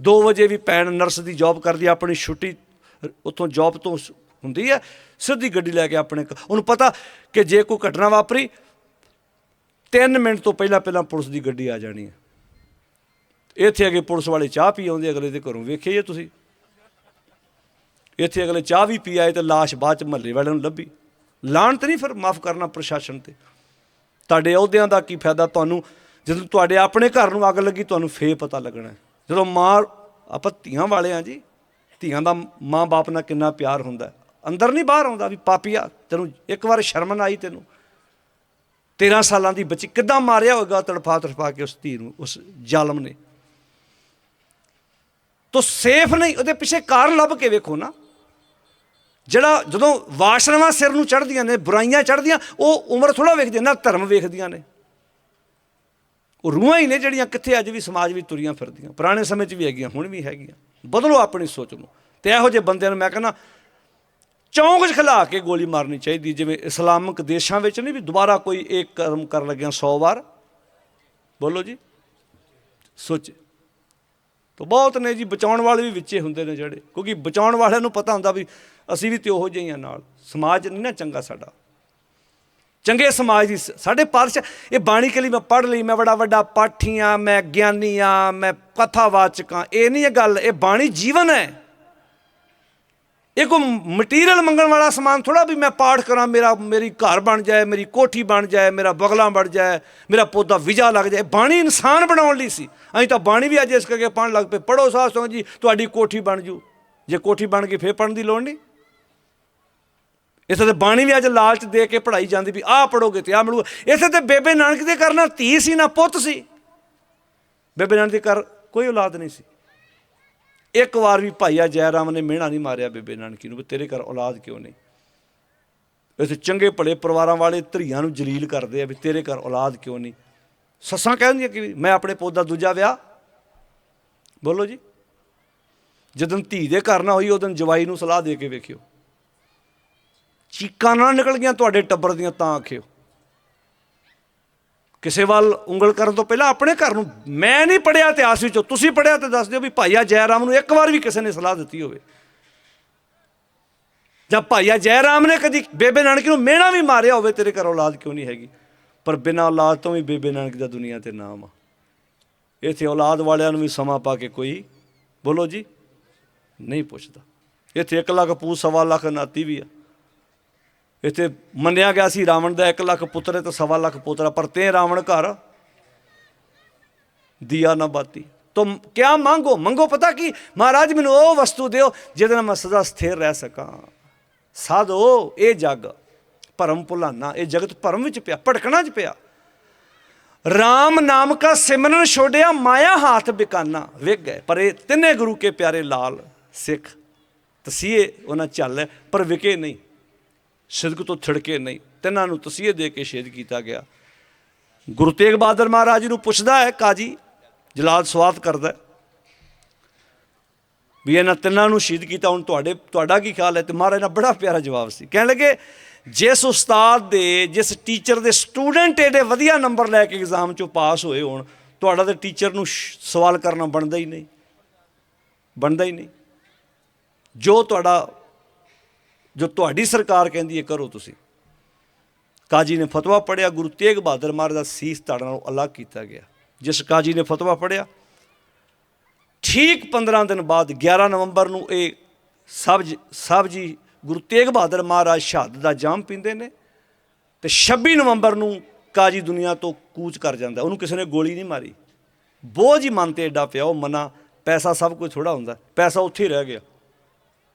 2 ਵਜੇ ਵੀ ਭੈਣ ਨਰਸ ਦੀ ਜੌਬ ਕਰਦੀ ਆਪਣੀ ਛੁੱਟੀ, ਉੱਥੋਂ ਜੌਬ ਤੋਂ ਹੁੰਦੀ ਹੈ ਸਿੱਧੀ ਗੱਡੀ ਲੈ ਕੇ ਆਪਣੇ ਉਹਨੂੰ ਪਤਾ ਕਿ ਜੇ ਕੋਈ ਘਟਨਾ ਵਾਪਰੀ 3 ਮਿੰਟ ਤੋਂ ਪਹਿਲਾਂ ਪਹਿਲਾਂ ਪੁਲਿਸ ਦੀ ਗੱਡੀ ਆ ਜਾਣੀ ਹੈ ਇੱਥੇ ਅਗੇ ਪੁਲਿਸ ਵਾਲੇ ਚਾਹ ਪੀ ਆਉਂਦੇ ਅਗਲੇ ਦੇ ਘਰੋਂ ਵੇਖਿਆ ਜੇ ਤੁਸੀਂ। ਇੱਥੇ ਅਗਲੇ ਚਾਹ ਵੀ ਪੀ ਆਏ ਤੇ ਲਾਸ਼ ਬਾਅਦ ਚ ਮਹੱਲੇ ਵਾਲਿਆਂ ਨੂੰ ਲੱਭੀ। ਲਾਹਣਤ ਨਹੀਂ ਫਿਰ ਮਾਫ ਕਰਨਾ ਪ੍ਰਸ਼ਾਸਨ ਤੇ। ਤੁਹਾਡੇ ਅਹੁਦਿਆਂ ਦਾ ਕੀ ਫਾਇਦਾ? ਤੁਹਾਨੂੰ ਜਦੋਂ ਤੁਹਾਡੇ ਆਪਣੇ ਘਰ ਨੂੰ ਅੱਗ ਲੱਗੀ, ਤੁਹਾਨੂੰ ਫੇ ਪਤਾ ਲੱਗਣਾ। ਜਦੋਂ ਮਾਂ, ਆਪਾਂ ਧੀਆਂ ਵਾਲੇ ਆ ਜੀ, ਧੀਆਂ ਦਾ ਮਾਂ-ਬਾਪ ਨਾਲ ਕਿੰਨਾ ਪਿਆਰ ਹੁੰਦਾ। ਅੰਦਰ ਨਹੀਂ ਬਾਹਰ ਆਉਂਦਾ ਵੀ ਪਾਪੀਆ ਤੈਨੂੰ ਇੱਕ ਵਾਰ ਸ਼ਰਮ ਨਾ ਆਈ ਤੈਨੂੰ। 13 ਸਾਲਾਂ ਦੀ ਬੱਚੀ ਕਿੱਦਾਂ ਮਾਰਿਆ ਹੋਵੇਗਾ ਤੜਫਾ ਤੜਫਾ ਕੇ ਉਸ ਧੀ ਨੂੰ, ਉਸ ਜ਼ਾਲਮ ਨੇ। ਤੋ ਸੇਫ ਨਹੀਂ, ਉਹਦੇ ਪਿੱਛੇ ਕਾਰਨ ਲੱਭ ਕੇ ਵੇਖੋ ਨਾ। ਜਿਹੜਾ ਜਦੋਂ ਵਾਸ਼ਰਮਾਂ ਸਿਰ ਨੂੰ ਚੜਦੀਆਂ ਨੇ, ਬੁਰਾਈਆਂ ਚੜਦੀਆਂ ਉਹ ਉਮਰ ਥੋੜਾ ਵੇਖਦੀਆਂ ਨਾ, ਧਰਮ ਵੇਖਦੀਆਂ ਨੇ। ਉਹ ਰੂਹਾਂ ਹੀ ਨੇ ਜਿਹੜੀਆਂ ਕਿੱਥੇ ਅੱਜ ਵੀ ਸਮਾਜ ਵਿੱਚ ਤੁਰੀਆਂ ਫਿਰਦੀਆਂ। ਪੁਰਾਣੇ ਸਮੇਂ 'ਚ ਵੀ ਹੈਗੀਆਂ, ਹੁਣ ਵੀ ਹੈਗੀਆਂ। ਬਦਲੋ ਆਪਣੀ ਸੋਚ ਨੂੰ। ਤੇ ਇਹੋ ਜਿਹੇ ਬੰਦਿਆਂ ਨੂੰ ਮੈਂ ਕਹਿੰਦਾ, ਚੌਂਕ 'ਚ ਖਿਲਾ ਕੇ ਗੋਲੀ ਮਾਰਨੀ ਚਾਹੀਦੀ, ਜਿਵੇਂ ਇਸਲਾਮਿਕ ਦੇਸ਼ਾਂ ਵਿੱਚ ਨਹੀਂ ਵੀ ਦੁਬਾਰਾ ਕੋਈ ਇੱਕ ਕਰਮ ਕਰਨ ਲੱਗਿਆ 100 ਵਾਰ। ਬੋਲੋ ਜੀ। ਸੋਚੇ। ਤਾਂ ਬਹੁਤ ਨੇ ਜੀ, ਬਚਾਉਣ ਵਾਲੇ ਵੀ ਵਿੱਚੇ ਹੁੰਦੇ ਨੇ ਜਿਹੜੇ। ਕਿਉਂਕਿ ਬਚਾਉਣ ਵਾਲਿਆਂ ਨੂੰ ਪਤਾ ਹੁੰਦਾ ਵੀ ਅਸੀਂ ਵੀ ਤੇ ਉਹੋ ਜਿਹੇ ਹਾਂ ਨਾਲ। ਸਮਾਜ ਨਹੀਂ ਨਾ ਚੰਗਾ ਸਾਡਾ। ਚੰਗੇ ਸਮਾਜ ਦੀ ਸਾਡੇ ਪਾਤਸ਼ਾਹ, ਇਹ ਬਾਣੀ ਕੇ ਲਈ ਮੈਂ ਪੜ੍ਹ ਲਈ, ਮੈਂ ਬੜਾ ਵੱਡਾ ਪਾਠੀਆਂ, ਮੈਂ ਗਿਆਨੀ ਹਾਂ ਮੈਂ ਕਥਾਵਾਚਕਾਂ, ਇਹ ਨਹੀਂ ਇਹ ਗੱਲ, ਇਹ ਬਾਣੀ ਜੀਵਨ ਹੈ। ਇਹ ਕੋਈ ਮਟੀਰੀਅਲ ਮੰਗਣ ਵਾਲਾ ਸਮਾਨ ਥੋੜਾ ਵੀ ਮੈਂ ਪਾਠ ਕਰਾਂ, ਮੇਰਾ, ਮੇਰੀ ਘਰ ਬਣ ਜਾਏ, ਮੇਰੀ ਕੋਠੀ ਬਣ ਜਾਏ, ਮੇਰਾ ਬਗਲਾ ਬਣ ਜਾਏ, ਮੇਰਾ ਪੌਦਾ ਵਿਜਾ ਲੱਗ ਜਾਏ ਬਾਣੀ ਇਨਸਾਨ ਬਣਾਉਣ ਲਈ ਸੀ। ਅਸੀਂ ਤਾਂ ਬਾਣੀ ਵੀ ਅੱਜ ਇਸ ਕਰਕੇ ਪੜ੍ਹਨ ਲੱਗ ਪਏ ਪੜੋ ਸਾਧ ਸੰਗਤ ਜੀ, ਤੁਹਾਡੀ ਕੋਠੀ ਬਣ ਜੂ। ਜੇ ਕੋਠੀ ਬਣ ਗਈ, ਫੇਰ ਪੜਨ ਦੀ ਲੋੜ ਨਹੀਂ। ਇਥੇ ਤੇ ਬਾਣੀ ਵੀ ਅੱਜ ਲਾਲਚ ਦੇ ਕੇ ਪੜਾਈ ਜਾਂਦੀ ਵੀ ਆਹ ਪੜੋਗੇ ਤੇ ਆਹ ਮਿਲੂਗਾ। ਇਥੇ ਤੇ ਬੇਬੇ ਨਾਨਕ ਦੇ ਘਰ ਨਾ ਧੀ ਸੀ, ਨਾ ਪੁੱਤ ਸੀ। ਬੇਬੇ ਨਾਨਕ ਦੇ ਘਰ ਕੋਈ ਔਲਾਦ ਨਹੀਂ ਸੀ। ਇੱਕ ਵਾਰ ਵੀ ਭਾਈਆ ਜੈਰਾਮ ਨੇ ਮਿਹਣਾ ਨਹੀਂ ਮਾਰਿਆ ਬੇਬੇ ਨਾਨਕੀ ਨੂੰ ਵੀ ਤੇਰੇ ਘਰ ਔਲਾਦ ਕਿਉਂ ਨਹੀਂ? ਇਥੇ ਚੰਗੇ ਭਲੇ ਪਰਿਵਾਰਾਂ ਵਾਲੇ ਧਰੀਆਂ ਨੂੰ ਜਲੀਲ ਕਰਦੇ ਆ ਵੀ ਤੇਰੇ ਘਰ ਔਲਾਦ ਕਿਉਂ ਨਹੀਂ? ਸੱਸਾਂ ਕਹਿੰਦੀਆਂ ਕਿ ਮੈਂ ਆਪਣੇ ਪੁੱਤ ਦਾ ਦੂਜਾ ਵਿਆਹ। ਬੋਲੋ ਜੀ। ਜਦੋਂ ਧੀ ਦੇ ਘਰ ਨਾ ਹੋਈ, ਉਦੋਂ ਜਵਾਈ ਨੂੰ ਸਲਾਹ ਦੇ ਕੇ ਵੇਖਿਓ। ਚੀਕਾਂ ਨਾ ਨਿਕਲ ਗਈਆਂ ਤੁਹਾਡੇ ਟੱਬਰ ਦੀਆਂ, ਤਾਂ ਆਖਿਓ। ਕਿਸੇ ਵੱਲ ਉਂਗਲ ਕਰਨ ਤੋਂ ਪਹਿਲਾਂ ਆਪਣੇ ਘਰ ਨੂੰ ਮੈਂ ਨਹੀਂ ਪੜਿਆ ਇਤਿਹਾਸ ਵਿੱਚੋਂ, ਤੁਸੀਂ ਪੜਿਆ ਤੇ ਦੱਸ ਦਿਓ ਵੀ ਭਾਈਆ ਜੈਰਾਮ ਨੂੰ ਇੱਕ ਵਾਰ ਵੀ ਕਿਸੇ ਨੇ ਸਲਾਹ ਦਿੱਤੀ ਹੋਵੇ। ਜਾਂ ਭਾਈਆ ਜੈਰਾਮ ਨੇ ਕਦੀ ਬੇਬੇ ਨਾਨਕੀ ਨੂੰ ਮਿਹਣਾ ਵੀ ਮਾਰਿਆ ਹੋਵੇ, ਤੇਰੇ ਘਰ ਔਲਾਦ ਕਿਉਂ ਨਹੀਂ ਹੈਗੀ? ਪਰ ਬਿਨਾਂ ਔਲਾਦ ਤੋਂ ਵੀ ਬੇਬੇ ਨਾਨਕ ਦਾ ਦੁਨੀਆ ਤੇ ਨਾਮ ਆ। ਇੱਥੇ ਔਲਾਦ ਵਾਲਿਆਂ ਨੂੰ ਵੀ ਸਮਾਂ ਪਾ ਕੇ ਕੋਈ ਬੋਲੋ ਜੀ, ਨਹੀਂ ਪੁੱਛਦਾ। ਇੱਥੇ 1 ਲੱਖ ਪੂਤ, ਸਵਾ ਲੱਖ ਨਾਤੀ ਵੀ ਆ। ਇੱਥੇ ਮੰਨਿਆ ਗਿਆ ਸੀ ਰਾਵਣ ਦਾ 1 ਲੱਖ ਪੁੱਤਰ ਹੈ ਤੇ ਸਵਾ ਲੱਖ ਪੁੱਤਰ ਪਰ ਤੇ ਰਾਵਣ ਘਰ ਦੀਆ ਨਾ ਬਾਤੀ। ਤੁਮ ਕਿਆ ਮੰਗੋ? ਮੰਗੋ ਪਤਾ ਕੀ? ਮਹਾਰਾਜ, ਮੈਨੂੰ ਉਹ ਵਸਤੂ ਦਿਓ ਜਿਹਦੇ ਨਾਲ ਮੈਂ ਸਦਾ ਸਥਿਰ ਰਹਿ ਸਕਾਂ। ਸਾਧੋ, ਇਹ ਜਗ ਭਰਮ ਭੁਲਾਨਾ, ਇਹ ਜਗਤ ਭਰਮ ਵਿੱਚ ਪਿਆ, ਭਟਕਣਾ ਚ ਪਿਆ। RAM ਨਾਮ ਕਾ ਸਿਮਰਨ ਛੋੜਿਆ, ਮਾਇਆ ਹਾਥ ਬਿਕਾਨਾ। ਵਿਗ ਗਏ, ਪਰ ਇਹ ਤਿੰਨੇ ਗੁਰੂ ਕੇ ਪਿਆਰੇ ਲਾਲ ਸਿੱਖ। ਤਸੀਏ ਉਹਨਾਂ ਚੱਲ ਪਰ ਵਿਕੇ ਨਹੀਂ। ਸਿਦਕ ਤੋਂ ਥੜਕੇ ਨਹੀਂ, ਤਿੰਨਾਂ ਨੂੰ ਤਸੀਹੇ ਦੇ ਕੇ ਸ਼ਹੀਦ ਕੀਤਾ ਗਿਆ। ਗੁਰੂ ਤੇਗ ਬਹਾਦਰ ਮਹਾਰਾਜ ਨੂੰ ਪੁੱਛਦਾ ਹੈ, ਕਾਜੀ, ਜਲਾਲ ਸਵਾਲ ਕਰਦਾ ਵੀ ਇਹਨਾਂ ਤਿੰਨਾਂ ਨੂੰ ਸ਼ਹੀਦ ਕੀਤਾ, ਹੁਣ ਤੁਹਾਡੇ, ਤੁਹਾਡਾ ਕੀ ਖਿਆਲ ਹੈ? ਤੇ ਮਹਾਰਾਜ ਦਾ ਬੜਾ ਪਿਆਰਾ ਜਵਾਬ ਸੀ। ਕਹਿਣ ਲੱਗੇ, ਜਿਸ ਉਸਤਾਦ ਦੇ, ਜਿਸ ਟੀਚਰ ਦੇ ਸਟੂਡੈਂਟ ਇਹਦੇ ਵਧੀਆ ਨੰਬਰ ਲੈ ਕੇ ਐਗਜ਼ਾਮ ਚੋਂ ਪਾਸ ਹੋਏ ਹੋਣ, ਤੁਹਾਡਾ ਤੇ ਟੀਚਰ ਨੂੰ ਸਵਾਲ ਕਰਨਾ ਬਣਦਾ ਹੀ ਨਹੀਂ। ਬਣਦਾ ਹੀ ਨਹੀਂ। ਜੋ ਤੁਹਾਡਾ ਜੋ ਤੁਹਾਡੀ ਸਰਕਾਰ ਕਹਿੰਦੀ ਹੈ, ਕਰੋ ਤੁਸੀਂ। ਕਾਜੀ ਨੇ ਫਤਵਾ ਪੜਿਆ ਗੁਰੂ ਤੇਗ ਬਹਾਦਰ ਮਹਾਰਾਜ ਦਾ ਸੀਸ ਧੜ ਨਾਲੋਂ ਅਲੱਗ ਕੀਤਾ ਗਿਆ। ਜਿਸ ਕਾਜੀ ਨੇ ਫਤਵਾ ਪੜਿਆ ਠੀਕ 15 ਦਿਨ ਬਾਅਦ 11 ਨਵੰਬਰ ਨੂੰ ਇਹ ਸਭ ਜੀ- ਸਭ ਜੀ ਗੁਰੂ ਤੇਗ ਬਹਾਦਰ ਮਹਾਰਾਜ ਸ਼ਹਾਦਤ ਦਾ ਜਾਮ ਪੀਂਦੇ ਨੇ ਤੇ 26 ਨਵੰਬਰ ਨੂੰ ਕਾਜੀ ਦੁਨੀਆ ਤੋਂ ਕੂਚ ਕਰ ਜਾਂਦਾ। ਉਹਨੂੰ ਕਿਸੇ ਨੇ ਗੋਲੀ ਨਹੀਂ ਮਾਰੀ। ਬੋਝ ਹੀ ਮਨ ਤੇ ਐਡਾ ਪਿਆ, ਉਹ ਮਨਾ, ਪੈਸਾ ਸਭ ਕੁਝ ਥੋੜਾ ਹੁੰਦਾ, ਪੈਸਾ ਉੱਥੇ ਹੀ ਰਹਿ ਗਿਆ।